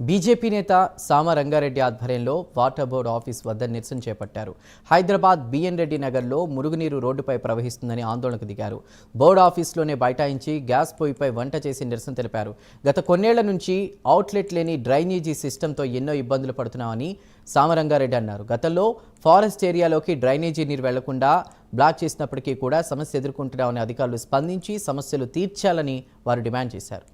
BJP నేత సామ రంగారెడ్డి ఆధ్వర్యంలో వాటర్ బోర్డు ఆఫీస్ వద్ద నిరసన చేపట్టారు. హైదరాబాద్ బిఎన్ రెడ్డి నగర్లో మురుగునీరు రోడ్డుపై ప్రవహిస్తుందని ఆందోళనకు దిగారు. బోర్డు ఆఫీస్లోనే బైఠాయించి గ్యాస్ పొయ్యిపై వంట చేసి నిరసన తెలిపారు. గత కొన్నేళ్ళ నుంచి అవుట్లెట్ లేని డ్రైనేజీ సిస్టంతో ఎన్నో ఇబ్బందులు పడుతున్నామని సామరంగారెడ్డి అన్నారు. గతంలో ఫారెస్ట్ ఏరియాలోకి డ్రైనేజీ నీరు వెళ్ళకుండా బ్లాక్ చేసినప్పటికీ కూడా సమస్య ఎదుర్కొంటున్నామని అధికారులు స్పందించి సమస్యలు తీర్చాలని వారు డిమాండ్ చేశారు.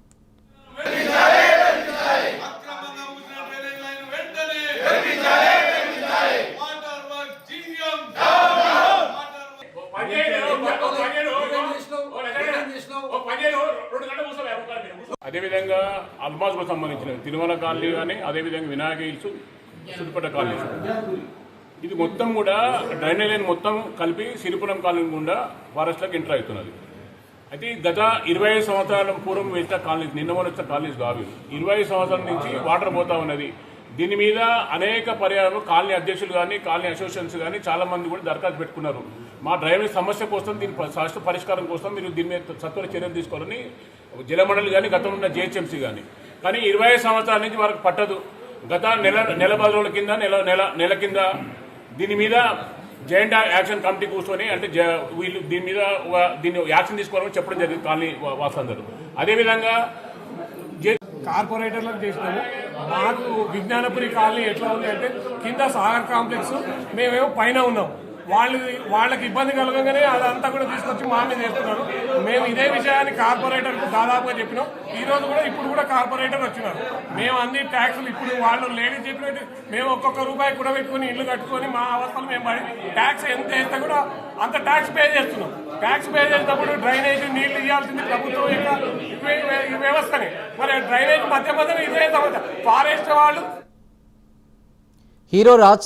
అదేవిధంగా అల్మాజ్కు సంబంధించిన తిరుమల కాలనీ కానీ అదేవిధంగా వినాయక హిల్స్ చుట్టుపట్ల కాలనీస్ ఇది మొత్తం కూడా డ్రైనేజ్ లైన్ మొత్తం కలిపి సిరిపురం కాలనీ గుండా ఫారెస్ట్లోకి ఎంటర్ అవుతున్నది. అయితే గత ఇరవై ఐదు సంవత్సరాల పూర్వం వేసిన కాలనీస్ నిన్న మొన్న వచ్చిన కాలనీస్ కావు. ఇరవై ఐదు సంవత్సరాల నుంచి వాటర్ పోతా ఉన్నది. దీని మీద అనేక పర్యాలు కాలనీ అధ్యక్షులు కానీ కాలనీ అసోసియేషన్స్ కానీ చాలా మంది కూడా దరఖాస్తు పెట్టుకున్నారు. మా డ్రైనేజ్ సమస్య కోసం దీని ప- శాశ్వత పరిష్కారం కోసం మీరు దీని మీద సత్వర చర్యలు తీసుకోవాలని జలమండలి కానీ గతంలో ఉన్న జిహెచ్ఎంసీ కానీ కానీ ఇరవై సంవత్సరాల నుంచి వారికి పట్టదు. గత నెల నెల పది రోజుల కింద నెల నెల నెల కింద దీని మీద జాయింట్ యాక్షన్ కమిటీ కూర్చొని అంటే జ- వీళ్ళు దీని మీద ఒక- దీన్ని యాక్షన్ తీసుకోవాలని చెప్పడం జరిగింది కాలనీ వాసులందరూ. అదేవిధంగా కార్పొరేటర్లకు చేసినాము. మాకు విజ్ఞానపురి కాలనీ ఎట్లా ఉంది అంటే కింద సాగర్ కాంప్లెక్స్ మేమేమో పైన ఉన్నాం. వాళ్ళు వాళ్ళకి ఇబ్బంది కలగగానే అదంతా కూడా తీసుకొచ్చి మా మీద చేస్తున్నారు. మేము ఇదే విషయాన్ని కార్పొరేటర్కు దాదాపుగా చెప్పినాం. ఈ రోజు కూడా ఇప్పుడు కూడా కార్పొరేటర్ వచ్చినారు. మేము అన్ని ట్యాక్సులు ఇప్పుడు వాళ్ళు లేడీస్ చెప్పినట్టు మేము ఒక్కొక్క రూపాయి కూడా పెట్టుకుని ఇల్లు కట్టుకొని మా అవస్థలు మేము పడి ట్యాక్స్ ఎంత వేస్తే కూడా అంత ట్యాక్స్ పే చేస్తున్నాం. ట్యాక్స్ పే చేసినప్పుడు డ్రైనేజ్ నీళ్ళు ఇవ్వాల్సింది ప్రభుత్వం యొక్క వ్యవస్థని. మరి డ్రైనేజ్ మధ్య మధ్యన ఇదే సమస్య. ఫారెస్ట్ వాళ్ళు హీరో రాజ్